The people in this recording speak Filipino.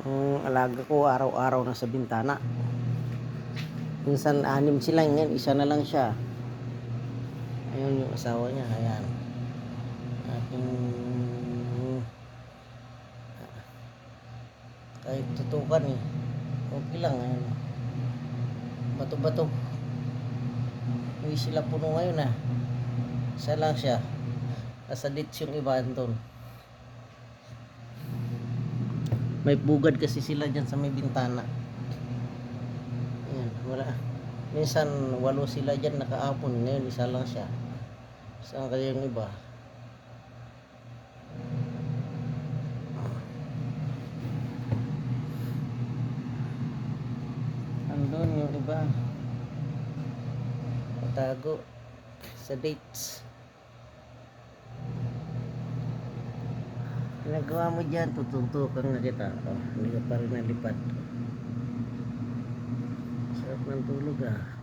Ang alaga ko araw-araw na sa bintana. Minsan anim sila ngayon, isa na lang siya. Ayun yung asawa niya, ayan. Aking kahit tutukan eh. Okay lang ayun. Bato-bato. Hindi sila puno ngayon ah. Isa lang siya. Nasa ditch yung iba doon. May bugad kasi sila dyan sa may bintana. Ayan, wala. Minsan walo sila dyan nakaapon. Ngayon isa lang siya. Saan kaya yung iba? Andun yung iba. Tago sa dates. Ginagawa mo dyan, tututukan na kita. Oh, hindi ka pa rin nalipad. Sarap ng tulog ah.